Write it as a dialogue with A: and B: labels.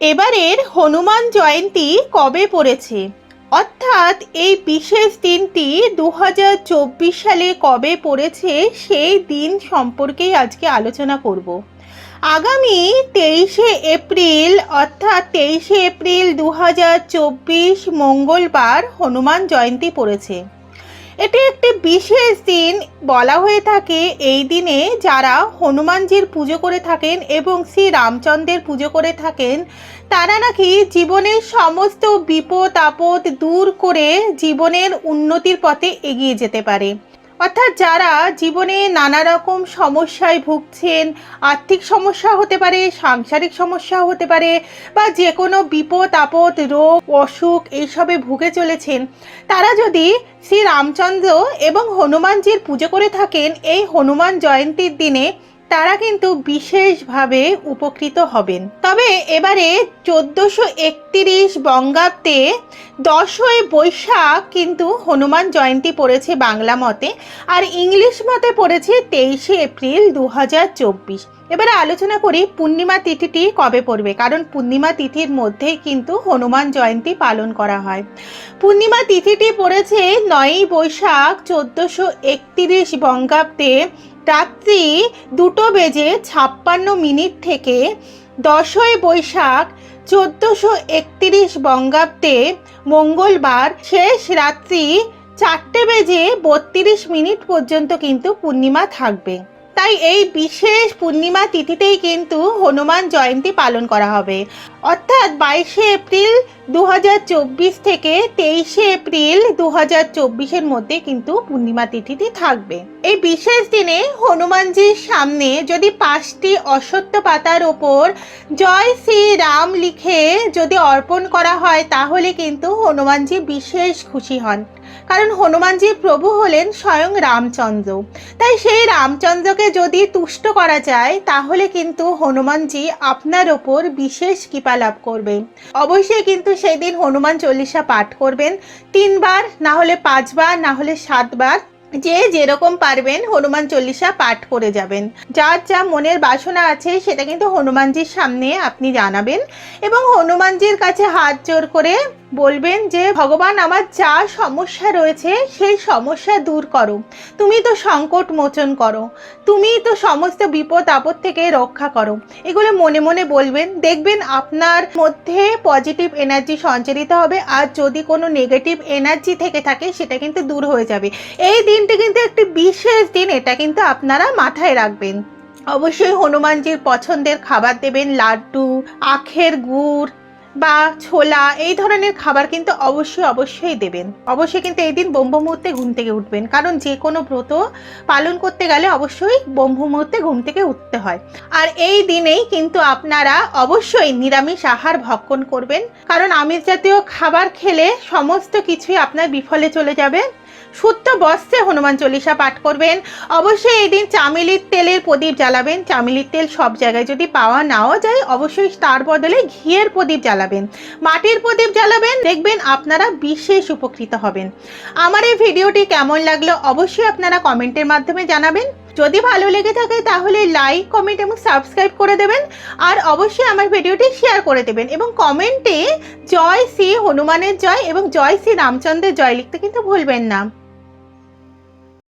A: এবারের হনুমান জয়ন্তী কবে পড়েছে? অর্থাৎ এই বিশেষ দিনটি দু হাজার চব্বিশ সালে কবে পড়েছে সেই দিন সম্পর্কেই আজকে আলোচনা করব। আগামী তেইশে এপ্রিল, অর্থাৎ তেইশে এপ্রিল দু হাজার চব্বিশ মঙ্গলবার হনুমান জয়ন্তী পড়েছে। এটি একটি বিশেষ দিন। বলা হয়ে থাকে, এই দিনে যারা হনুমানজির পুজো করে থাকেন এবং শ্রী রামচন্দ্রের পুজো করে থাকেন, তারা নাকি জীবনের সমস্ত বিপদ আপদ দূর করে জীবনের উন্নতির পথে এগিয়ে যেতে পারে। অর্থাৎ যারা জীবনে নানা রকম সমস্যায় ভুগছেন, আর্থিক সমস্যা হতে পারে, সাংসারিক সমস্যা হতে পারে, বা যে কোনো বিপদ, আপদ, রোগ, অসুখ এইসবে ভুগে চলেছেন, তারা যদি শ্রী রামচন্দ্র এবং হনুমানজির পুজো করে থাকেন, এই হনুমান জয়ন্তীর দিনে তারা কিন্তু বিশেষভাবে উপকৃত হবেন। তবে এবারে চোদ্দোশো একতিরিশ বঙ্গাব্দে দশই বৈশাখ কিন্তু হনুমান জয়ন্তী পড়েছে বাংলা মতে, আর ইংলিশ মতে পড়েছে তেইশে এপ্রিল দু চব্বিশ। এবারে আলোচনা করি পূর্ণিমা তিথিটি কবে পড়বে, কারণ পূর্ণিমা তিথির মধ্যেই কিন্তু হনুমান জয়ন্তী পালন করা হয়। পূর্ণিমা তিথিটি পড়েছে নয়ই বৈশাখ চোদ্দোশো একতিরিশ বঙ্গাব্দে রাত্রি দুটো বেজে ছাপ্পান্ন মিনিট থেকে দশই বৈশাখ চোদ্দোশো একত্রিশ বঙ্গাব্দে মঙ্গলবার শেষ রাত্রি চারটে বেজে বত্রিশ মিনিট পর্যন্ত কিন্তু পূর্ণিমা থাকবে। তাই এই বিশেষ পূর্ণিমা তিথিতেই কিন্তু হনুমান জয়ন্তী পালন করা হবে। অর্থাৎ বাইশে এপ্রিল দু হাজার চব্বিশ থেকে তেইশে এপ্রিল দু চব্বিশের মধ্যে কিন্তু পূর্ণিমা তিথিটি থাকবে। এই বিশেষ দিনে হনুমানজির সামনে যদি পাঁচটি অসত্য পাতার ওপর জয় শ্রী রাম লিখে যদি অর্পণ করা হয়, তাহলে কিন্তু হনুমানজি বিশেষ খুশি হন। কারণ হনুমানজি প্রভু হলেন স্বয়ং রামচন্দ্র। তাই সেই রামচন্দ্রকে যদি তুষ্ট করা যায়, তাহলে কিন্তু হনুমানজি আপনার ওপর বিশেষ কৃপা লাভ করবে অবশ্যই কিন্তু সেই দিন হনুমান চল্লিশা পাঠ করবেন। তিনবার, না হলে পাঁচবার, না হলে সাতবার, যে যেরকম পারবেন হনুমান চল্লিশা পাঠ করে যাবেন। যার যা মনের বাসনা আছে, সেটা কিন্তু হনুমানজির সামনে আপনি জানাবেন এবং হনুমানজির কাছে হাত জোর করে বলবেন যে, ভগবান, আমার যা সমস্যা রয়েছে, সেই সমস্যা দূর করো। তুমি তো সংকট মোচন করো। তুমি তো সমস্ত বিপদ, আপদ থেকে রক্ষা করো। এগুলো মনে মনে বলবেন। দেখবেন আপনার মধ্যে পজিটিভ এনার্জি সঞ্চারিত হবে, আর যদি কোনো নেগেটিভ এনার্জি থেকে থাকে, সেটা কিন্তু দূর হয়ে যাবে। এই দিনটি কিন্তু একটি বিশেষ দিন, এটা কিন্তু আপনারা মাথায় রাখবেন। অবশ্যই হনুমানজির পছন্দের খাবার দেবেন, লাড্ডু, আখের গুড় বা ছোলা, এই ধরনের খাবার কিন্তু অবশ্যই অবশ্যই দেবেন। অবশ্যই কিন্তু এই দিন ব্রহ্ম মুহূর্তে ঘুম থেকে উঠবেন। কারণ যে কোনো ব্রত পালন করতে গেলে অবশ্যই ব্রহ্ম মুহূর্তে ঘুম থেকে উঠতে হয়। আর এই দিনেই কিন্তু আপনারা অবশ্যই নিরামিষ আহার ভক্ষণ করবেন। কারণ আমিষ জাতীয় খাবার খেলে সমস্ত কিছুই আপনার বিফলে চলে যাবে। শুদ্ধ বস্ত্রে হনুমান চল্লিশা পাঠ করবেন। অবশ্যই এই দিন চামেলির তেলের প্রদীপ জ্বালাবেন। চামেলির তেল সব জায়গায় যদি পাওয়া নাও যায়, অবশ্যই তার বদলে ঘিয়ের প্রদীপ জ্বালাবেন। মাটির প্রদীপ জ্বালাবেন, দেখবেন আপনারা বিশেষ উপকৃত হবেন। আমার এই ভিডিওটি কেমন লাগল, অবশ্যই আপনারা কমেন্টের মাধ্যমে জানাবেন। যদি ভালো লেগে থাকে তাহলে লাইক কমেন্ট এবং সাবস্ক্রাইব করে দেবেন। আর অবশ্যই আমার ভিডিওটি শেয়ার করে দেবেন এবং কমেন্টে জয় শ্রী হনুমানের জয় এবং জয় শ্রী রামচন্দ্রের জয় লিখতে কিন্তু ভুলবেন না।